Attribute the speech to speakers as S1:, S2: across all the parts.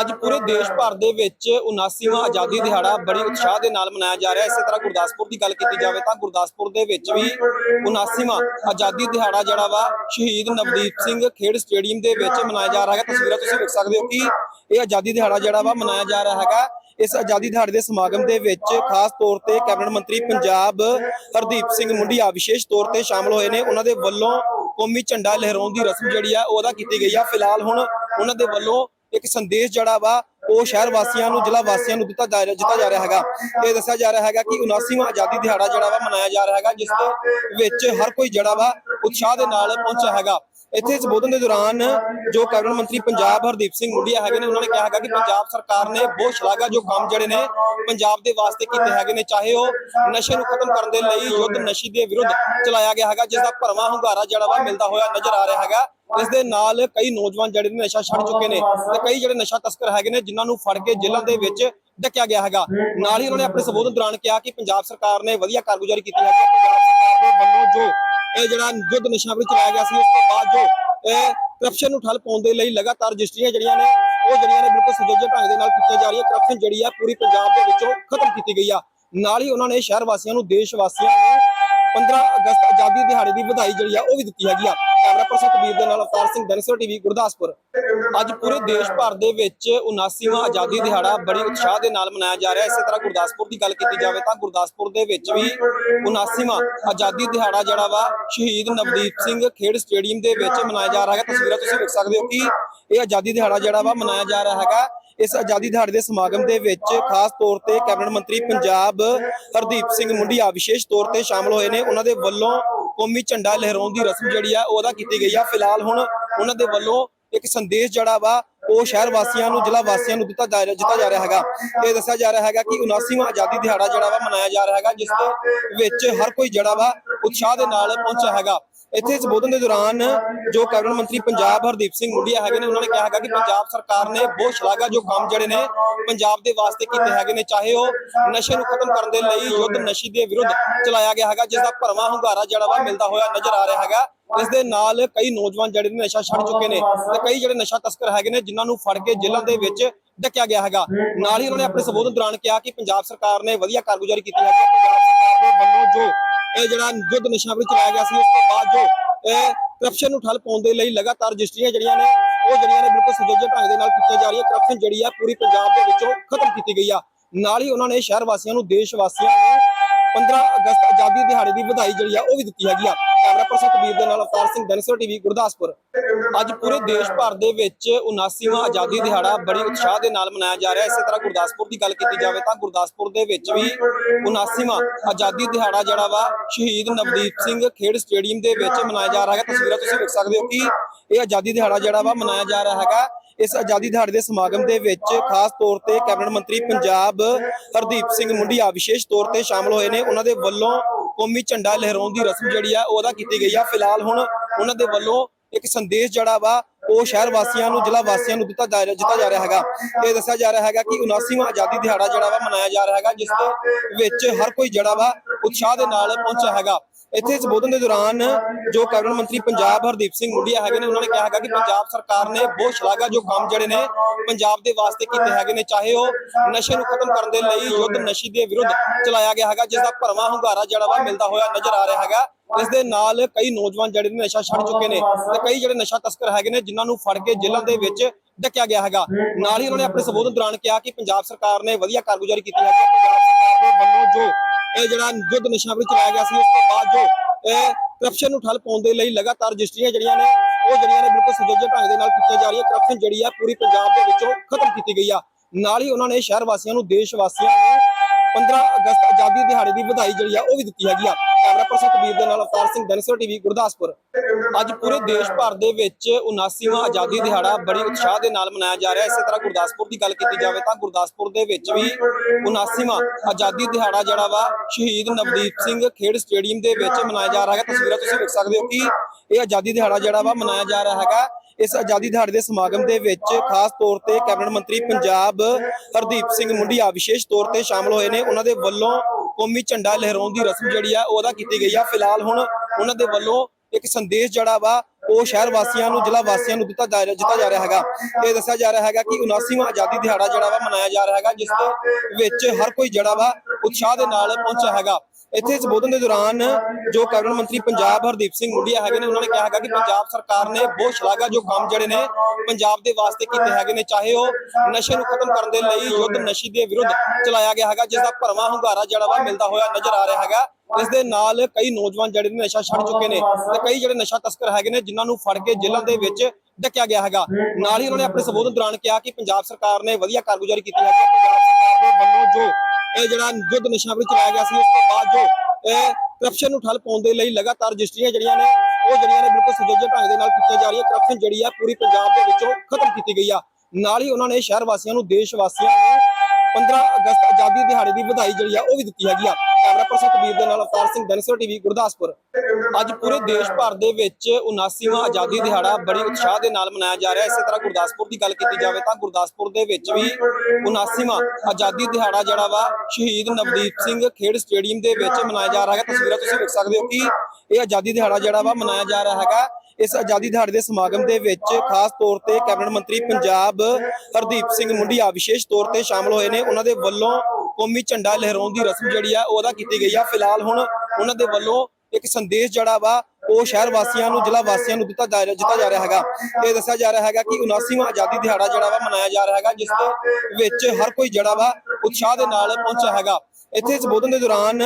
S1: ਅੱਜ ਪੂਰੇ ਦੇਸ਼ ਭਰ ਦੇ ਵਿੱਚ 79ਵਾਂ ਆਜ਼ਾਦੀ ਦਿਹਾੜਾ ਬੜੀ ਉਤਸ਼ਾਹ ਦੇ ਨਾਲ ਮਨਾਇਆ ਜਾ ਰਿਹਾ। ਹੈ ਇਸੇ ਤਰ੍ਹਾਂ ਗੁਰਦਾਸਪੁਰ ਦੀ ਗੱਲ ਕੀਤੀ ਜਾਵੇ ਤਾਂ ਗੁਰਦਾਸਪੁਰ ਦੇ ਵਿੱਚ ਵੀ 79ਵਾਂ ਆਜ਼ਾਦੀ ਦਿਹਾੜਾ ਜਿਹੜਾ ਵਾ, ਸ਼ਹੀਦ ਨਵਦੀਪ ਸਿੰਘ ਖੇਡ ਸਟੇਡੀਅਮ ਦੇ ਵਿੱਚ ਮਨਾਇਆ ਜਾ ਰਿਹਾ। ਹੈ ਤਸਵੀਰਾਂ ਤੁਸੀਂ ਦੇਖ ਸਕਦੇ ਹੋ ਕਿ ਇਹ ਆਜ਼ਾਦੀ ਦਿਹਾੜਾ ਜਿਹੜਾ ਵਾ ਮਨਾਇਆ ਜਾ ਰਿਹਾ ਹੈਗਾ। ਇਸ ਆਜ਼ਾਦੀ ਦਿਹਾੜੇ ਦੇ ਸਮਾਗਮ ਦੇ ਵਿੱਚ ਖਾਸ ਤੌਰ ਤੇ ਕੈਬਨਿਟ ਮੰਤਰੀ ਪੰਜਾਬ ਹਰਦੀਪ ਸਿੰਘ ਮੁੰਡੀਆ ਵਿਸ਼ੇਸ਼ ਤੌਰ ਤੇ ਸ਼ਾਮਲ ਹੋਏ ਨੇ। ਉਹਨਾਂ ਦੇ ਵੱਲੋਂ ਕੌਮੀ ਝੰਡਾ ਲਹਿਰਾਉਣ ਦੀ ਰਸਮ ਜਿਹੜੀ ਆ, ਉਹਦਾ ਕੀਤੀ ਗਈ ਆ। ਫਿਲਹਾਲ ਹੁਣ ਉਹਨਾਂ ਦੇ ਵੱਲੋਂ ਇੱਕ ਸੰਦੇਸ਼ ਜਿਹੜਾ ਵਾ, ਉਹ ਸ਼ਹਿਰ ਵਾਸੀਆਂ ਨੂੰ, ਜ਼ਿਲ੍ਹਾ ਵਾਸੀਆਂ ਨੂੰ ਦਿੱਤਾ ਜਾ ਰਿਹਾ, ਦਿੱਤਾ ਜਾ ਰਿਹਾ ਹੈਗਾ। ਇਹ ਦੱਸਿਆ ਜਾ ਰਿਹਾ ਹੈਗਾ ਕਿ 79ਵਾਂ ਆਜ਼ਾਦੀ ਦਿਹਾੜਾ ਜਿਹੜਾ ਵਾ ਮਨਾਇਆ ਜਾ ਰਿਹਾ ਹੈਗਾ, ਜਿਸ ਦੇ ਵਿੱਚ ਹਰ ਕੋਈ ਜਿਹੜਾ ਵਾ ਉਤਸ਼ਾਹ ਦੇ ਨਾਲ ਪਹੁੰਚਿਆ ਹੈਗਾ। ਇੱਥੇ ਸੰਬੋਧਨ ਦੇ ਦੌਰਾਨ ਜੋ ਕੈਬਨਿਟ ਮੰਤਰੀ ਪੰਜਾਬ ਹਰਦੀਪ ਸਿੰਘ ਮੁੰਡੀਆ ਹੈਗੇ ਨੇ, ਉਹਨਾਂ ਨੇ ਕਿਹਾ ਹੈਗਾ ਕਿ ਪੰਜਾਬ ਸਰਕਾਰ ਨੇ ਬਹੁਤ ਸ਼ਲਾਘਾ, ਜੋ ਕੰਮ ਜਿਹੜੇ ਨੇ ਪੰਜਾਬ ਦੇ ਵਾਸਤੇ ਕੀਤੇ ਹੈਗੇ ਨੇ, ਚਾਹੇ ਉਹ ਨਸ਼ੇ ਨੂੰ ਖਤਮ ਕਰਨ ਦੇ ਲਈ, ਯੁੱਧ, ਨਸ਼ੇ ਦੇ ਵਿਰੁੱਧ ਚਲਾਇਆ ਗਿਆ ਹੈਗਾ, ਜਿਸ ਦਾ ਭਰਵਾਂ ਹੁੰਗਾਰਾ ਜਿਹੜਾ ਵਾ ਮਿਲਦਾ ਹੋਇਆ ਨਜ਼ਰ ਆ ਰਿਹਾ ਹੈਗਾ। ਇਸ ਦੇ ਨਾਲ ਕਈ ਨੌਜਵਾਨ ਜਿਹੜੇ ਨੇ ਨਸ਼ਾ ਛੱਡ ਚੁੱਕੇ ਨੇ ਤੇ ਕਈ ਜਿਹੜੇ ਨਸ਼ਾ ਤਸਕਰ ਹੈਗੇ ਨੇ, ਜਿਨ੍ਹਾਂ ਨੂੰ ਫੜ ਕੇ ਜੇਲ੍ਹਾਂ ਦੇ ਵਿੱਚ ਡੱਕਿਆ ਗਿਆ ਹੈਗਾ। ਨਾਲ ਹੀ ਉਹਨਾਂ ਨੇ ਆਪਣੇ ਸੰਬੋਧਨ ਦੌਰਾਨ ਕਿਹਾ ਕਿ ਪੰਜਾਬ ਸਰਕਾਰ ਨੇ ਵਧੀਆ ਕਾਰਗੁਜ਼ਾਰੀ ਕੀਤੀ ਹੈ ਪੰਜਾਬ ਸਰਕਾਰ ਦੇ ਵੱਲੋਂ ਜੋ ਇਹ ਜਿਹੜਾ ਯੁੱਧ ਨਸ਼ਾ ਵਿਰੁੱਧ ਚਲਾਇਆ ਗਿਆ ਸੀ, ਉਸ ਤੋਂ ਬਾਅਦ ਜੋ ਇਹ ਕਰਪਸ਼ਨ ਨੂੰ ਠੱਲ ਪਾਉਣ ਦੇ ਲਈ ਲਗਾਤਾਰ ਰਜਿਸਟਰੀਆਂ ਜਿਹੜੀਆਂ ਨੇ, ਉਹ ਜਿਹੜੀਆਂ ਨੇ ਬਿਲਕੁਲ ਸੁਚੱਜੇ ਢੰਗ ਦੇ ਨਾਲ ਕੀਤੀਆਂ ਜਾ ਰਹੀਆਂ। ਕਰਪਸ਼ਨ ਜਿਹੜੀ ਆ, ਪੂਰੀ ਪੰਜਾਬ ਦੇ ਵਿੱਚੋਂ ਖਤਮ ਕੀਤੀ ਗਈ ਆ। ਨਾਲ ਹੀ ਉਹਨਾਂ ਨੇ ਸ਼ਹਿਰ ਵਾਸੀਆਂ ਨੂੰ, ਦੇਸ਼ ਵਾਸੀਆਂ ਨੂੰ 15 ਅਗਸਤ ਆਜ਼ਾਦੀ ਦਿਹਾੜੇ ਦੀ ਵਧਾਈ ਜਿਹੜੀ ਆ, ਉਹ ਵੀ ਦਿੱਤੀ ਹੈਗੀ ਆ। ਕੈਮਰਾ ਪਰਸਨ ਕਬੀਰ ਦੇ ਨਾਲ ਅਵਤਾਰ ਸਿੰਘ ਦਨਸਰ ਟੀਵੀ, ਗੁਰਦਾਸਪੁਰ। ਅੱਜ ਪੂਰੇ ਦੇਸ਼ ਭਰ ਦੇ ਵਿੱਚ 79ਵਾਂ ਆਜ਼ਾਦੀ ਦਿਹਾੜਾ ਬੜੀ ਉਤਸ਼ਾਹ ਦੇ ਨਾਲ ਮਨਾਇਆ ਜਾ ਰਿਹਾ। ਇਸੇ ਤਰ੍ਹਾਂ ਗੁਰਦਾਸਪੁਰ ਦੀ ਗੱਲ ਕੀਤੀ ਜਾਵੇ ਤਾਂ ਗੁਰਦਾਸਪੁਰ ਦੇ ਵਿੱਚ ਵੀ 79ਵਾਂ ਆਜ਼ਾਦੀ ਦਿਹਾੜਾ ਜਿਹੜਾ ਵਾ, ਸ਼ਹੀਦ ਨਵਦੀਪ ਸਿੰਘ ਖੇਡ ਸਟੇਡੀਅਮ ਦੇ ਵਿੱਚ ਮਨਾਇਆ ਜਾ ਰਿਹਾ ਹੈ ਤਸਵੀਰਾਂ ਤੁਸੀਂ ਵੇਖ ਸਕਦੇ ਹੋ ਕਿ ਇਹ ਆਜ਼ਾਦੀ ਦਿਹਾੜਾ ਜਿਹੜਾ ਵਾ ਮਨਾਇਆ ਜਾ ਰਿਹਾ ਹੈਗਾ। ਇਸ ਆਜ਼ਾਦੀ ਦਿਹਾੜੇ ਦੇ ਸਮਾਗਮ ਦੇ ਵਿੱਚ ਖਾਸ ਤੌਰ ਤੇ ਕੈਬਨਿਟ ਮੰਤਰੀ ਪੰਜਾਬ ਹਰਦੀਪ ਸਿੰਘ ਮੁੰਡੀਆ ਵਿਸ਼ੇਸ਼ ਤੌਰ ਤੇ ਸ਼ਾਮਲ ਹੋਏ ਨੇ। ਉਹਨਾਂ ਦੇ ਵੱਲੋਂ ਕੌਮੀ ਝੰਡਾ ਲਹਿਰਾਉਣ ਦੀ ਰਸਮ ਜਿਹੜੀ ਆ ਉਹਦਾ ਕੀਤੀ ਗਈ ਆ। ਫਿਲਹਾਲ ਹੁਣ ਉਹਨਾਂ ਦੇ ਵੱਲੋਂ ਇੱਕ ਸੰਦੇਸ਼ ਜਿਹੜਾ ਵਾ, ਉਹ ਸ਼ਹਿਰ ਵਾਸੀਆਂ ਨੂੰ, ਜ਼ਿਲ੍ਹਾ ਵਾਸੀਆਂ ਨੂੰ ਦਿੱਤਾ ਜਾ ਰਿਹਾ, ਦਿੱਤਾ ਜਾ ਰਿਹਾ ਹੈਗਾ। ਤੇ ਦੱਸਿਆ ਜਾ ਰਿਹਾ ਹੈਗਾ ਕਿ 79ਵਾਂ ਆਜ਼ਾਦੀ ਦਿਹਾੜਾ ਜਿਹੜਾ ਵਾ, ਮਨਾਇਆ ਜਾ ਰਿਹਾ ਹੈਗਾ, ਜਿਸ ਦੇ ਵਿੱਚ ਹਰ ਕੋਈ ਜਿਹੜਾ ਵਾ, ਉਤਸ਼ਾਹ ਦੇ ਨਾਲ ਪਹੁੰਚਿਆ ਹੈਗਾ। ਇੱਥੇ ਸੰਬੋਧਨ ਦੇ ਦੌਰਾਨ ਜੋ ਕੈਬਨਿਟ ਮੰਤਰੀ ਪੰਜਾਬ ਹਰਦੀਪ ਸਿੰਘ ਮੁੰਡੀਆ ਹੈਗੇ ਨੇ, ਉਹਨਾਂ ਨੇ ਕਿਹਾ ਹੈਗਾ ਕਿ ਪੰਜਾਬ ਸਰਕਾਰ ਨੇ ਬਹੁਤ ਸ਼ਲਾਘਾ ਜੋ ਕੰਮ ਜਿਹੜੇ ਨੇ ਪੰਜਾਬ ਦੇ ਵਾਸਤੇ ਕੀਤੇ ਹੈਗੇ ਨੇ, ਚਾਹੇ ਉਹ ਨਸ਼ੇ ਨੂੰ ਖਤਮ ਕਰਨ ਦੇ ਲਈ ਯੁੱਧ ਨਸ਼ੇ ਦੇ ਵਿਰੁੱਧ ਚਲਾਇਆ ਗਿਆ ਹੈਗਾ ਜਿਸ ਦਾ ਭਰਵਾਂ ਹੁੰਗਾਰਾ ਜਿਹੜਾ ਵਾ ਮਿਲਦਾ ਹੋਇਆ ਨਜ਼ਰ ਆ ਰਿਹਾ ਹੈਗਾ। ਇਸ ਦੇ ਨਾਲ ਕਈ ਨੌਜਵਾਨ ਜਿਹੜੇ ਨੇ ਨਸ਼ਾ ਛੱਡ ਚੁੱਕੇ ਨੇ ਤੇ ਕਈ ਜਿਹੜੇ ਨਸ਼ਾ ਤਸਕਰ ਹੈਗੇ ਨੇ, ਜਿਨ੍ਹਾਂ ਨੂੰ ਫੜ ਕੇ ਜੇਲ੍ਹਾਂ ਦੇ ਵਿੱਚ ਡੱਕਿਆ ਗਿਆ ਹੈਗਾ। ਨਾਲ ਹੀ ਉਹਨਾਂ ਨੇ ਆਪਣੇ ਸੰਬੋਧਨ ਦੌਰਾਨ ਕਿਹਾ ਕਿ ਪੰਜਾਬ ਸਰਕਾਰ ਨੇ ਵਧੀਆ ਕਾਰਗੁਜ਼ਾਰੀ ਕੀਤੀ ਹੈ ਪੰਜਾਬ ਸਰਕਾਰ ਦੇ ਵੱਲੋਂ ਜੋ ਇਹ ਜਿਹੜਾ ਯੁੱਧ ਨਸ਼ਾ ਵਿਰੁੱਧ ਚਲਾਇਆ ਗਿਆ ਸੀ, ਉਸ ਤੋਂ ਬਾਅਦ ਜੋ ਇਹ ਕਰਪਸ਼ਨ ਨੂੰ ਠੱਲ ਪਾਉਣ ਦੇ ਲਈ ਲਗਾਤਾਰ ਰਜਿਸਟਰੀਆਂ ਜਿਹੜੀਆਂ ਨੇ, ਉਹ ਜਿਹੜੀਆਂ ਨੇ ਬਿਲਕੁਲ ਸੁਜੱਜੇ ਢੰਗ ਦੇ ਨਾਲ ਕੀਤੀਆਂ ਜਾ ਰਹੀਆਂ। ਕਰਪਸ਼ਨ ਜਿਹੜੀ ਆ ਪੂਰੀ ਪੰਜਾਬ ਦੇ ਵਿੱਚੋਂ ਖਤਮ ਕੀਤੀ ਗਈ ਆ। ਨਾਲ ਹੀ ਉਹਨਾਂ ਨੇ ਸ਼ਹਿਰ ਵਾਸੀਆਂ ਨੂੰ, ਦੇਸ਼ ਵਾਸੀਆਂ ਨੂੰ 15 ਅਗਸਤ ਆਜ਼ਾਦੀ ਦਿਹਾੜੇ ਦੀ ਵਧਾਈ ਜਿਹੜੀ ਆ ਉਹ ਵੀ ਦਿੱਤੀ ਹੈਗੀ ਆ। ਕੈਮਰਾ ਪਰਸਨ ਕਬੀਰ ਦੇ ਨਾਲ ਅਵਤਾਰ ਸਿੰਘ ਦਨਸਰ ਟੀਵੀ, ਗੁਰਦਾਸਪੁਰ। ਅੱਜ ਪੂਰੇ ਦੇਸ਼ ਭਰ ਦੇ ਵਿੱਚ 79ਵਾਂ ਆਜ਼ਾਦੀ ਦਿਹਾੜਾ ਬੜੀ ਉਤਸ਼ਾਹ ਦੇ ਨਾਲ ਮਨਾਇਆ ਜਾ ਰਿਹਾ। ਇਸੇ ਤਰ੍ਹਾਂ ਗੁਰਦਾਸਪੁਰ ਦੀ ਗੱਲ ਕੀਤੀ ਜਾਵੇ ਤਾਂ ਗੁਰਦਾਸਪੁਰ ਦੇ ਵਿੱਚ ਵੀ 79ਵਾਂ ਆਜ਼ਾਦੀ ਦਿਹਾੜਾ ਜਿਹੜਾ ਵਾ ਸ਼ਹੀਦ ਨਵਦੀਪ ਸਿੰਘ ਖੇਡ ਸਟੇਡੀਅਮ ਦੇ ਵਿੱਚ ਮਨਾਇਆ ਜਾ ਰਿਹਾ ਹੈ ਤਸਵੀਰਾਂ ਤੁਸੀਂ ਵੇਖ ਸਕਦੇ ਹੋ ਕਿ ਇਹ ਆਜ਼ਾਦੀ ਦਿਹਾੜਾ ਜਿਹੜਾ ਵਾ ਮਨਾਇਆ ਜਾ ਰਿਹਾ ਹੈਗਾ। ਇਸ ਆਜ਼ਾਦੀ ਦਿਹਾੜੇ ਦੇ ਸਮਾਗਮ ਦੇ ਵਿੱਚ ਖਾਸ ਤੌਰ ਤੇ ਕੈਬਨਿਟ ਮੰਤਰੀ ਪੰਜਾਬ ਹਰਦੀਪ ਸਿੰਘ ਮੁੰਡੀਆ ਵਿਸ਼ੇਸ਼ ਤੌਰ ਤੇ ਸ਼ਾਮਲ ਹੋਏ ਨੇ। ਉਹਨਾਂ ਦੇ ਵੱਲੋਂ ਕੌਮੀ ਝੰਡਾ ਲਹਿਰਾਉਣ ਦੀ ਰਸਮ ਜਿਹੜੀ ਆ, ਉਹ ਕੀਤੀ ਗਈ ਆ। ਫਿਲਹਾਲ ਹੁਣ ਉਹਨਾਂ ਦੇ ਵੱਲੋਂ ਇੱਕ ਸੰਦੇਸ਼ ਜਿਹੜਾ ਵਾ, ਉਹ ਸ਼ਹਿਰ ਵਾਸੀਆਂ ਨੂੰ, ਜ਼ਿਲ੍ਹਾ ਵਾਸੀਆਂ ਨੂੰ ਦਿੱਤਾ ਜਾ ਰਿਹਾ, ਦਿੱਤਾ ਜਾ ਰਿਹਾ ਹੈਗਾ। ਤੇ ਦੱਸਿਆ ਜਾ ਰਿਹਾ ਹੈਗਾ ਕਿ 79ਵਾਂ ਆਜ਼ਾਦੀ ਦਿਹਾੜਾ ਜਿਹੜਾ ਵਾ, ਮਨਾਇਆ ਜਾ ਰਿਹਾ ਹੈਗਾ, ਜਿਸ ਦੇ ਵਿੱਚ ਹਰ ਕੋਈ ਜਿਹੜਾ ਵਾ, ਉਤਸ਼ਾਹ ਦੇ ਨਾਲ ਪਹੁੰਚਿਆ ਹੈਗਾ। ਇੱਥੇ ਸੰਬੋਧਨ ਦੇ ਦੌਰਾਨ ਜੋ ਕੈਬਨਿਟ ਮੰਤਰੀ ਪੰਜਾਬ ਹਰਦੀਪ ਸਿੰਘ ਮੁੰਡੀਆ ਹੈਗੇ ਨੇ, ਉਹਨਾਂ ਨੇ ਕਿਹਾ ਹੈਗਾ ਕਿ ਪੰਜਾਬ ਸਰਕਾਰ ਨੇ ਬਹੁਤ ਸ਼ਲਾਘਾ ਜੋ ਕੰਮ ਜਿਹੜੇ ਨੇ ਪੰਜਾਬ ਦੇ ਵਾਸਤੇ ਕੀਤੇ ਹੈਗੇ ਨੇ, ਚਾਹੇ ਉਹ ਨਸ਼ੇ ਨੂੰ ਖਤਮ ਕਰਨ ਦੇ ਲਈ ਯੁੱਧ ਨਸ਼ੇ ਦੇ ਵਿਰੁੱਧ ਚਲਾਇਆ ਗਿਆ ਹੈਗਾ ਜਿਸ ਦਾ ਭਰਵਾਂ ਹੁੰਗਾਰਾ ਜਿਹੜਾ ਵਾ ਮਿਲਦਾ ਹੋਇਆ ਨਜ਼ਰ ਆ ਰਿਹਾ ਹੈਗਾ। ਇਸ ਦੇ ਨਾਲ ਕਈ ਨੌਜਵਾਨ ਜਿਹੜੇ ਨੇ ਨਸ਼ਾ ਛੱਡ ਚੁੱਕੇ ਨੇ ਤੇ ਕਈ ਜਿਹੜੇ ਨਸ਼ਾ ਤਸਕਰ ਹੈਗੇ ਨੇ, ਜਿਨ੍ਹਾਂ ਨੂੰ ਫੜ ਕੇ ਜੇਲ੍ਹਾਂ ਦੇ ਵਿੱਚ ਡੱਕਿਆ ਗਿਆ ਹੈਗਾ। ਨਾਲ ਹੀ ਉਹਨਾਂ ਨੇ ਆਪਣੇ ਸੰਬੋਧਨ ਦੌਰਾਨ ਕਿਹਾ ਕਿ ਪੰਜਾਬ ਸਰਕਾਰ ਨੇ ਵਧੀਆ ਕਾਰਗੁਜ਼ਾਰੀ ਕੀਤੀ ਹੈ ਪੰਜਾਬ ਸਰਕਾਰ ਦੇ ਵੱਲੋਂ ਜੋ ਇਹ ਜਿਹੜਾ ਯੁੱਧ ਨਸ਼ਾ ਵਿਰੁੱਧ ਚਲਾਇਆ ਗਿਆ ਸੀ, ਉਸ ਤੋਂ ਬਾਅਦ ਜੋ ਇਹ ਕਰਪਸ਼ਨ ਨੂੰ ਠੱਲ ਪਾਉਣ ਦੇ ਲਈ ਲਗਾਤਾਰ ਰਜਿਸਟਰੀਆਂ ਜਿਹੜੀਆਂ ਨੇ, ਉਹ ਜਿਹੜੀਆਂ ਨੇ ਬਿਲਕੁਲ ਸੁਚੱਜੇ ਢੰਗ ਦੇ ਨਾਲ ਕੀਤੀਆਂ ਜਾ ਰਹੀਆਂ। ਕਰਪਸ਼ਨ ਜਿਹੜੀ ਆ ਪੂਰੀ ਪੰਜਾਬ ਦੇ ਵਿੱਚੋਂ ਖਤਮ ਕੀਤੀ ਗਈ ਆ। ਨਾਲ ਹੀ ਉਹਨਾਂ ਨੇ ਸ਼ਹਿਰ ਵਾਸੀਆਂ ਨੂੰ, ਦੇਸ਼ ਵਾਸੀਆਂ ਨੂੰ 15 ਅਗਸਤ ਆਜ਼ਾਦੀ ਦਿਹਾੜੇ ਦੀ ਵਧਾਈ ਜਿਹੜੀ ਆ ਉਹ ਵੀ ਦਿੱਤੀ ਹੈਗੀ ਆ। ਕੈਮਰਾ ਪਰਸਨ ਕਬੀਰ ਦੇ ਨਾਲ ਅਵਤਾਰ ਸਿੰਘ ਦਨਸਰ ਟੀਵੀ, ਗੁਰਦਾਸਪੁਰ। ਅੱਜ ਪੂਰੇ ਦੇਸ਼ ਭਰ ਦੇ ਵਿੱਚ 79ਵਾਂ ਆਜ਼ਾਦੀ ਦਿਹਾੜਾ ਬੜੀ ਉਤਸ਼ਾਹ ਦੇ ਨਾਲ ਮਨਾਇਆ ਜਾ ਰਿਹਾ। ਇਸੇ ਤਰ੍ਹਾਂ ਗੁਰਦਾਸਪੁਰ ਦੀ ਗੱਲ ਕੀਤੀ ਜਾਵੇ ਤਾਂ ਗੁਰਦਾਸਪੁਰ ਦੇ ਵਿੱਚ ਵੀ 79ਵਾਂ ਆਜ਼ਾਦੀ ਦਿਹਾੜਾ ਜਿਹੜਾ ਵਾ ਸ਼ਹੀਦ ਨਵਦੀਪ ਸਿੰਘ ਖੇਡ ਸਟੇਡੀਅਮ ਦੇ ਵਿੱਚ ਮਨਾਇਆ ਜਾ ਰਿਹਾ ਹੈ ਤਸਵੀਰਾਂ ਤੁਸੀਂ ਵੇਖ ਸਕਦੇ ਹੋ ਕਿ ਇਹ ਆਜ਼ਾਦੀ ਦਿਹਾੜਾ ਜਿਹੜਾ ਵਾ ਮਨਾਇਆ ਜਾ ਰਿਹਾ ਹੈਗਾ। ਇਸ ਆਜ਼ਾਦੀ ਦਿਹਾੜੇ ਦੇ ਸਮਾਗਮ ਦੇ ਵਿੱਚ ਖਾਸ ਤੌਰ ਤੇ ਕੈਬਨਿਟ ਮੰਤਰੀ ਪੰਜਾਬ ਹਰਦੀਪ ਸਿੰਘ ਮੁੰਡੀਆ ਵਿਸ਼ੇਸ਼ ਤੌਰ ਤੇ ਸ਼ਾਮਲ ਹੋਏ ਨੇ। ਉਹਨਾਂ ਦੇ ਵੱਲੋਂ ਕੌਮੀ ਝੰਡਾ ਲਹਿਰਾਉਣ ਦੀ ਰਸਮ ਜਿਹੜੀ ਆ, ਉਹ ਕੀਤੀ ਗਈ ਆ। ਫਿਲਹਾਲ ਹੁਣ ਉਹਨਾਂ ਦੇ ਵੱਲੋਂ ਇੱਕ ਸੰਦੇਸ਼ ਜਿਹੜਾ ਵਾ, ਉਹ ਸ਼ਹਿਰ ਵਾਸੀਆਂ ਨੂੰ, ਜ਼ਿਲ੍ਹਾ ਵਾਸੀਆਂ ਨੂੰ ਦਿੱਤਾ ਜਾ ਰਿਹਾ, ਦਿੱਤਾ ਜਾ ਰਿਹਾ ਹੈਗਾ। ਤੇ ਦੱਸਿਆ ਜਾ ਰਿਹਾ ਹੈਗਾ ਕਿ 79ਵਾਂ ਆਜ਼ਾਦੀ ਦਿਹਾੜਾ ਜਿਹੜਾ ਵਾ, ਮਨਾਇਆ ਜਾ ਰਿਹਾ ਹੈਗਾ, ਜਿਸ ਦੇ ਵਿੱਚ ਹਰ ਕੋਈ ਜਿਹੜਾ ਵਾ, ਉਤਸ਼ਾਹ ਦੇ ਨਾਲ ਪਹੁੰਚਿਆ ਹੈਗਾ। ਇੱਥੇ ਸੰਬੋਧਨ ਦੇ ਦੌਰਾਨ ਜੋ ਕੈਬਨਿਟ ਮੰਤਰੀ ਪੰਜਾਬ ਹਰਦੀਪ ਸਿੰਘ ਮੁੰਡੀਆ ਹੈਗੇ ਨੇ, ਉਹਨਾਂ ਨੇ ਕਿਹਾ ਹੈਗਾ ਕਿ ਪੰਜਾਬ ਸਰਕਾਰ ਨੇ ਬਹੁਤ ਸ਼ਲਾਘਾ ਜੋ ਕੰਮ ਜਿਹੜੇ ਨੇ ਪੰਜਾਬ ਦੇ ਵਾਸਤੇ ਕੀਤੇ ਹੈਗੇ ਨੇ, ਚਾਹੇ ਉਹ ਨਸ਼ੇ ਨੂੰ ਖਤਮ ਕਰਨ ਦੇ ਲਈ ਯੁੱਧ ਨਸ਼ੇ ਦੇ ਵਿਰੁੱਧ ਚਲਾਇਆ ਗਿਆ ਹੈਗਾ, ਜਿਸ ਦਾ ਭਰਵਾਂ ਹੁੰਗਾਰਾ ਜਿਹੜਾ ਵਾ ਮਿਲਦਾ ਹੋਇਆ ਨਜ਼ਰ ਆ ਰਿਹਾ ਹੈਗਾ। ਇਸ ਦੇ ਨਾਲ ਕਈ ਨੌਜਵਾਨ ਜਿਹੜੇ ਨੇ ਨਸ਼ਾ ਛੱਡ ਚੁੱਕੇ ਨੇ ਤੇ ਕਈ ਜਿਹੜੇ ਨਸ਼ਾ ਤਸਕਰ ਹੈਗੇ ਨੇ, ਜਿਨ੍ਹਾਂ ਨੂੰ ਫੜ ਕੇ ਜੇਲ੍ਹਾਂ ਦੇ ਵਿੱਚ ਡੱਕਿਆ ਗਿਆ ਹੈਗਾ। ਨਾਲ ਹੀ ਉਹਨਾਂ ਨੇ ਆਪਣੇ ਸੰਬੋਧਨ ਦੌਰਾਨ ਕਿਹਾ ਕਿ ਪੰਜਾਬ ਸਰਕਾਰ ਨੇ ਵਧੀਆ ਕਾਰਗੁਜ਼ਾਰੀ ਕੀਤੀ ਹੈ ਕਿ ਪੰਜਾਬ ਸਰਕਾਰ ਦੇ ਵੱਲੋਂ ਜੋ ਇਹ ਜਿਹੜਾ ਯੁੱਧ ਨਸ਼ਾ ਵਿਰੁੱਧ ਚਲਾਇਆ ਗਿਆ ਸੀ, ਉਸ ਤੋਂ ਬਾਅਦ ਜੋ ਕਰਪਸ਼ਨ ਨੂੰ ਠੱਲ ਪਾਉਣ ਦੇ ਲਈ ਲਗਾਤਾਰ ਰਜਿਸਟਰੀਆਂ ਜਿਹੜੀਆਂ ਨੇ, ਉਹ ਜਿਹੜੀਆਂ ਨੇ ਬਿਲਕੁਲ ਸੁਚੱਜੇ ਢੰਗ ਦੇ ਨਾਲ ਕੀਤੀਆਂ ਜਾ ਰਹੀਆਂ। ਕਰਪਸ਼ਨ ਜਿਹੜੀ ਆ, ਪੂਰੀ ਪੰਜਾਬ ਦੇ ਵਿੱਚੋਂ ਖਤਮ ਕੀਤੀ ਗਈ ਆ। ਨਾਲ ਹੀ ਉਹਨਾਂ ਨੇ ਸ਼ਹਿਰ ਵਾਸੀਆਂ ਨੂੰ, ਦੇਸ਼ ਵਾਸੀਆਂ ਨੂੰ 15 ਅਗਸਤ ਆਜ਼ਾਦੀ ਦਿਹਾੜੇ ਦੀ ਵਧਾਈ ਜਿਹੜੀ ਆ, ਉਹ ਵੀ ਦਿੱਤੀ ਹੈਗੀ ਆ। ਕੈਮਰਾ ਪਰਸਨ ਕਬੀਰ ਦੇ ਨਾਲ ਅਵਤਾਰ ਸਿੰਘ ਦਨਸਰ ਟੀਵੀ, ਗੁਰਦਾਸਪੁਰ। ਅੱਜ ਪੂਰੇ ਦੇਸ਼ ਭਰ ਦੇ ਵਿੱਚ 79ਵਾਂ ਆਜ਼ਾਦੀ ਦਿਹਾੜਾ ਬੜੀ ਉਤਸ਼ਾਹ ਦੇ ਨਾਲ ਮਨਾਇਆ ਜਾ ਰਿਹਾ। ਹੈ ਇਸੇ ਤਰ੍ਹਾਂ ਗੁਰਦਾਸਪੁਰ ਦੀ ਗੱਲ ਕੀਤੀ ਜਾਵੇ ਤਾਂ ਗੁਰਦਾਸਪੁਰ ਦੇ ਵਿੱਚ ਵੀ 79ਵਾਂ ਆਜ਼ਾਦੀ ਦਿਹਾੜਾ ਜਿਹੜਾ ਵਾ, ਸ਼ਹੀਦ ਨਵਦੀਪ ਸਿੰਘ ਖੇਡ ਸਟੇਡੀਅਮ ਦੇ ਵਿੱਚ ਮਨਾਇਆ ਜਾ ਰਿਹਾ। ਹੈ ਤਸਵੀਰਾਂ ਤੁਸੀਂ ਵੇਖ ਸਕਦੇ ਹੋ ਕਿ ਇਹ ਆਜ਼ਾਦੀ ਦਿਹਾੜਾ ਜਿਹੜਾ ਵਾ ਮਨਾਇਆ ਜਾ ਰਿਹਾ ਹੈਗਾ। ਇਸ ਆਜ਼ਾਦੀ ਦਿਹਾੜੇ ਦੇ ਸਮਾਗਮ ਦੇ ਵਿੱਚ ਖਾਸ ਤੌਰ ਤੇ ਕੈਬਨਿਟ ਮੰਤਰੀ ਪੰਜਾਬ ਹਰਦੀਪ ਸਿੰਘ ਮੁੰਡੀਆ ਵਿਸ਼ੇਸ਼ ਤੌਰ ਤੇ ਸ਼ਾਮਲ ਹੋਏ ਨੇ। ਉਹਨਾਂ ਦੇ ਵੱਲੋਂ ਕੌਮੀ ਝੰਡਾ ਲਹਿਰਾਉਣ ਦੀ ਰਸਮ ਜਿਹੜੀ ਆ, ਉਹਦਾ ਕੀਤੀ ਗਈ ਆ। ਫਿਲਹਾਲ ਹੁਣ ਉਹਨਾਂ ਦੇ ਵੱਲੋਂ ਇੱਕ ਸੰਦੇਸ਼ ਜਿਹੜਾ ਵਾ, ਉਹ ਸ਼ਹਿਰ ਵਾਸੀਆਂ ਨੂੰ, ਜ਼ਿਲ੍ਹਾ ਵਾਸੀਆਂ ਨੂੰ ਦਿੱਤਾ ਜਾ ਰਿਹਾ, ਦਿੱਤਾ ਜਾ ਰਿਹਾ ਹੈਗਾ। ਇਹ ਦੱਸਿਆ ਜਾ ਰਿਹਾ ਹੈਗਾ ਕਿ 79ਵਾਂ ਆਜ਼ਾਦੀ ਦਿਹਾੜਾ ਜਿਹੜਾ ਵਾ ਮਨਾਇਆ ਜਾ ਰਿਹਾ ਹੈਗਾ, ਜਿਸ ਦੇ ਵਿੱਚ ਹਰ ਕੋਈ ਜਿਹੜਾ ਵਾ ਉਤਸ਼ਾਹ ਦੇ ਨਾਲ ਪਹੁੰਚਿਆ ਹੈਗਾ। ਇੱਥੇ ਸੰਬੋਧਨ ਦੇ ਦੌਰਾਨ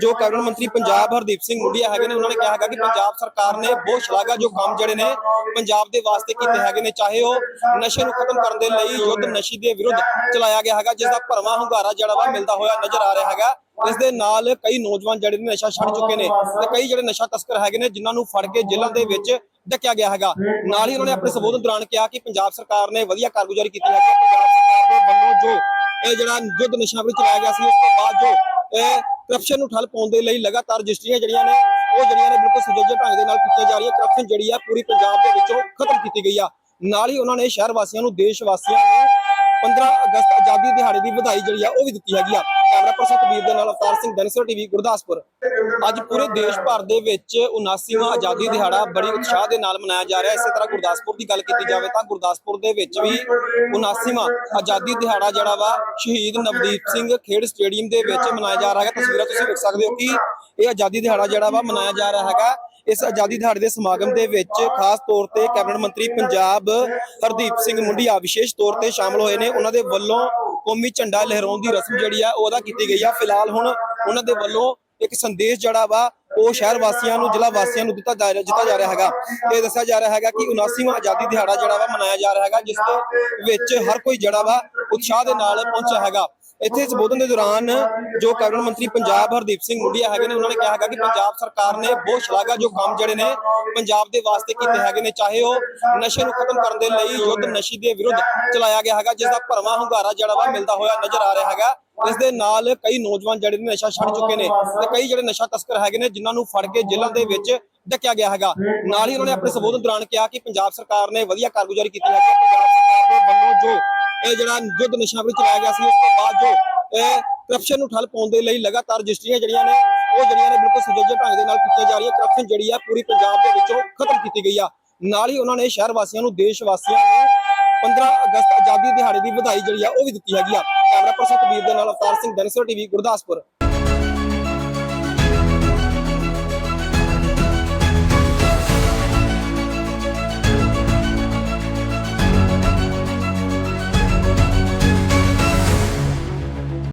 S1: ਜੋ ਕੈਬਨਿਟ ਮੰਤਰੀ ਪੰਜਾਬ ਹਰਦੀਪ ਸਿੰਘ ਮੁੰਡੀਆ ਹੈਗੇ ਨੇ, ਉਹਨਾਂ ਨੇ ਕਿਹਾ ਹੈਗਾ ਕਿ ਪੰਜਾਬ ਸਰਕਾਰ ਨੇ ਬਹੁਤ ਸ਼ਲਾਘਾ, ਜੋ ਕੰਮ ਜਿਹੜੇ ਨੇ ਪੰਜਾਬ ਦੇ ਵਾਸਤੇ ਕੀਤੇ ਹੈਗੇ ਨੇ, ਚਾਹੇ ਉਹ ਨਸ਼ੇ ਨੂੰ ਖਤਮ ਕਰਨ ਦੇ ਲਈ, ਯੁੱਧ, ਨਸ਼ੇ ਦੇ ਵਿਰੁੱਧ ਚਲਾਇਆ ਗਿਆ ਹੈਗਾ, ਜਿਸ ਦਾ ਭਰਵਾਂ ਹੁੰਗਾਰਾ ਜਿਹੜਾ ਵਾ ਮਿਲਦਾ ਹੋਇਆ ਨਜ਼ਰ ਆ ਰਿਹਾ ਹੈਗਾ। ਇਸ ਦੇ ਨਾਲ ਕਈ ਨੌਜਵਾਨ ਜਿਹੜੇ ਨੇ ਨਸ਼ਾ ਛੱਡ ਚੁੱਕੇ ਨੇ ਤੇ ਕਈ ਜਿਹੜੇ ਨਸ਼ਾ ਤਸਕਰ ਹੈਗੇ ਨੇ, ਜਿਨ੍ਹਾਂ ਨੂੰ ਫੜ ਕੇ ਜੇਲ੍ਹਾਂ ਦੇ ਵਿੱਚ ਡੱਕਿਆ ਗਿਆ ਹੈਗਾ। ਨਾਲ ਹੀ ਉਹਨਾਂ ਨੇ ਆਪਣੇ ਸੰਬੋਧਨ ਦੌਰਾਨ ਕਿਹਾ ਕਿ ਪੰਜਾਬ ਸਰਕਾਰ ਨੇ ਵਧੀਆ ਕਾਰਗੁਜ਼ਾਰੀ ਕੀਤੀ ਹੈ ਕਿ ਪੰਜਾਬ ਸਰਕਾਰ ਦੇ ਵੱਲੋਂ ਜੋ ਇਹ ਜਿਹੜਾ ਯੁੱਧ ਨਸ਼ਾ ਵਿਰੁੱਧ ਚਲਾਇਆ ਗਿਆ ਸੀ, ਉਸ ਤੋਂ ਬਾਅਦ ਜੋ ਇਹ ਕਰਪਸ਼ਨ ਨੂੰ ਠੱਲ ਪਾਉਣ ਦੇ ਲਈ ਲਗਾਤਾਰ ਰਜਿਸਟਰੀਆਂ ਜਿਹੜੀਆਂ ਨੇ, ਉਹ ਜਿਹੜੀਆਂ ਨੇ ਬਿਲਕੁਲ ਸੁਚੱਜੇ ਢੰਗ ਦੇ ਨਾਲ ਕੀਤੀਆਂ ਜਾ ਰਹੀਆਂ। ਕਰਪਸ਼ਨ ਜਿਹੜੀ ਆ, ਪੂਰੀ ਪੰਜਾਬ ਦੇ ਵਿੱਚੋਂ ਖਤਮ ਕੀਤੀ ਗਈ ਆ। ਨਾਲ ਹੀ ਉਹਨਾਂ ਨੇ ਸ਼ਹਿਰ ਵਾਸੀਆਂ ਨੂੰ, ਦੇਸ਼ ਵਾਸੀਆਂ ਨੂੰ 15 ਅਗਸਤ ਆਜ਼ਾਦੀ ਦਿਹਾੜੇ ਦੀ ਵਧਾਈ ਜਿਹੜੀ ਆ ਉਹ ਵੀ ਦਿੱਤੀ ਹੈਗੀ ਆ। ਕੈਮਰਾ ਪਰਸਨ ਕਬੀਰ ਦੇ ਨਾਲ ਅਵਤਾਰ ਸਿੰਘ ਦਨਸਰ ਟੀਵੀ, ਗੁਰਦਾਸਪੁਰ। ਅੱਜ ਪੂਰੇ ਦੇਸ਼ ਭਰ ਦੇ ਵਿੱਚ 79ਵਾਂ ਆਜ਼ਾਦੀ ਦਿਹਾੜਾ ਬੜੀ ਉਤਸ਼ਾਹ ਦੇ ਨਾਲ ਮਨਾਇਆ ਜਾ ਰਿਹਾ। ਇਸੇ ਤਰ੍ਹਾਂ ਗੁਰਦਾਸਪੁਰ ਦੀ ਗੱਲ ਕੀਤੀ ਜਾਵੇ ਤਾਂ ਗੁਰਦਾਸਪੁਰ ਦੇ ਵਿੱਚ ਵੀ 79ਵਾਂ ਆਜ਼ਾਦੀ ਦਿਹਾੜਾ ਜਿਹੜਾ ਵਾ ਸ਼ਹੀਦ ਨਵਦੀਪ ਸਿੰਘ ਖੇਡ ਸਟੇਡੀਅਮ ਦੇ ਵਿੱਚ ਮਨਾਇਆ ਜਾ ਰਿਹਾ ਹੈ ਤਸਵੀਰਾਂ ਤੁਸੀਂ ਵੇਖ ਸਕਦੇ ਹੋ ਕਿ ਇਹ ਆਜ਼ਾਦੀ ਦਿਹਾੜਾ ਜਿਹੜਾ ਵਾ ਮਨਾਇਆ ਜਾ ਰਿਹਾ ਹੈਗਾ। ਇਸ ਆਜ਼ਾਦੀ ਦਿਹਾੜੇ ਦੇ ਸਮਾਗਮ ਦੇ ਵਿੱਚ ਖਾਸ ਤੌਰ ਤੇ ਕੈਬਨਿਟ ਮੰਤਰੀ ਪੰਜਾਬ ਹਰਦੀਪ ਸਿੰਘ ਮੁੰਡੀਆ ਵਿਸ਼ੇਸ਼ ਤੌਰ ਤੇ ਸ਼ਾਮਲ ਹੋਏ ਨੇ। ਉਹਨਾਂ ਦੇ ਵੱਲੋਂ ਕੌਮੀ ਝੰਡਾ ਲਹਿਰਾਉਣ ਦੀ ਰਸਮ ਜਿਹੜੀ ਆ, ਉਹ ਕੀਤੀ ਗਈ ਆ। ਫਿਲਹਾਲ ਹੁਣ ਉਹਨਾਂ ਦੇ ਵੱਲੋਂ ਇੱਕ ਸੰਦੇਸ਼ ਜਿਹੜਾ ਵਾ, ਉਹ ਸ਼ਹਿਰ ਵਾਸੀਆਂ ਨੂੰ, ਜ਼ਿਲ੍ਹਾ ਵਾਸੀਆਂ ਨੂੰ ਦਿੱਤਾ ਜਾ ਰਿਹਾ, ਦਿੱਤਾ ਜਾ ਰਿਹਾ ਹੈਗਾ। ਤੇ ਦੱਸਿਆ ਜਾ ਰਿਹਾ ਹੈਗਾ ਕਿ 79ਵਾਂ ਆਜ਼ਾਦੀ ਦਿਹਾੜਾ ਜਿਹੜਾ ਵਾ, ਮਨਾਇਆ ਜਾ ਰਿਹਾ ਹੈਗਾ, ਜਿਸ ਦੇ ਵਿੱਚ ਹਰ ਕੋਈ ਜਿਹੜਾ ਵਾ, ਉਤਸ਼ਾਹ ਦੇ ਨਾਲ ਪਹੁੰਚਿਆ ਹੈਗਾ। ਇੱਥੇ ਸੰਬੋਧਨ ਦੇ ਦੌਰਾਨ ਜੋ ਕੈਬਨਿਟ ਮੰਤਰੀ ਪੰਜਾਬ ਹਰਦੀਪ ਸਿੰਘ ਮੁੰਡੀਆ ਹੈਗੇ ਨੇ, ਉਹਨਾਂ ਨੇ ਕਿਹਾ ਹੈਗਾ ਕਿ ਪੰਜਾਬ ਸਰਕਾਰ ਨੇ ਬਹੁਤ ਸ਼ਲਾਘਾ ਜੋ ਕੰਮ ਜਿਹੜੇ ਨੇ ਪੰਜਾਬ ਦੇ ਵਾਸਤੇ ਕੀਤੇ ਹੈਗੇ ਨੇ, ਚਾਹੇ ਉਹ ਨਸ਼ੇ ਨੂੰ ਖਤਮ ਕਰਨ ਦੇ ਲਈ ਯੁੱਧ ਨਸ਼ੇ ਦੇ ਵਿਰੁੱਧ ਚਲਾਇਆ ਗਿਆ ਹੈਗਾ ਜਿਸ ਦਾ ਭਰਵਾਂ ਹੁੰਗਾਰਾ ਜਿਹੜਾ ਵਾ ਮਿਲਦਾ ਹੋਇਆ ਨਜ਼ਰ ਆ ਰਿਹਾ ਹੈਗਾ। ਇਸ ਦੇ ਨਾਲ ਕਈ ਨੌਜਵਾਨ ਜਿਹੜੇ ਨੇ ਨਸ਼ਾ ਛੱਡ ਚੁੱਕੇ ਨੇ ਤੇ ਕਈ ਜਿਹੜੇ ਨਸ਼ਾ ਤਸਕਰ ਹੈਗੇ ਨੇ, ਜਿਨ੍ਹਾਂ ਨੂੰ ਫੜ ਕੇ ਜੇਲ੍ਹਾਂ ਦੇ ਵਿੱਚ ਡੱਕਿਆ ਗਿਆ ਹੈਗਾ। ਨਾਲ ਹੀ ਉਹਨਾਂ ਨੇ ਆਪਣੇ ਸੰਬੋਧਨ ਦੌਰਾਨ ਕਿਹਾ ਕਿ ਪੰਜਾਬ ਸਰਕਾਰ ਨੇ ਵਧੀਆ ਕਾਰਗੁਜ਼ਾਰੀ ਕੀਤੀ ਹੈ ਕਿ ਪੰਜਾਬ ਸਰਕਾਰ ਦੇ ਇਹ ਜਿਹੜਾ ਯੁੱਧ ਨਸ਼ਾ ਵਿਰੁੱਧ ਚਲਾਇਆ ਗਿਆ ਸੀ, ਉਸ ਤੋਂ ਬਾਅਦ ਜੋ ਕਰਪਸ਼ਨ ਨੂੰ ਠੱਲ ਪਾਉਣ ਦੇ ਲਈ ਲਗਾਤਾਰ ਰਜਿਸਟਰੀਆਂ ਜਿਹੜੀਆਂ ਨੇ, ਉਹ ਜਿਹੜੀਆਂ ਨੇ ਬਿਲਕੁਲ ਸੁਚੱਜੇ ਢੰਗ ਦੇ ਨਾਲ ਕੀਤੀਆਂ ਜਾ ਰਹੀਆਂ। ਕਰਪਸ਼ਨ ਜਿਹੜੀ ਆ, ਪੂਰੀ ਪੰਜਾਬ ਦੇ ਵਿੱਚੋਂ ਖਤਮ ਕੀਤੀ ਗਈ ਆ। ਨਾਲ ਹੀ ਉਹਨਾਂ ਨੇ ਸ਼ਹਿਰ ਵਾਸੀਆਂ ਨੂੰ, ਦੇਸ਼ ਵਾਸੀਆਂ ਨੂੰ 15 ਅਗਸਤ ਆਜ਼ਾਦੀ ਦਿਹਾੜੇ ਦੀ ਵਧਾਈ ਜਿਹੜੀ ਆ, ਉਹ ਵੀ ਦਿੱਤੀ ਹੈਗੀ ਆ। ਕੈਮਰਾ ਪਰਸਨ ਕਬੀਰ ਦੇ ਨਾਲ ਅਵਤਾਰ ਸਿੰਘ ਦਨਸਰ ਟੀਵੀ, ਗੁਰਦਾਸਪੁਰ।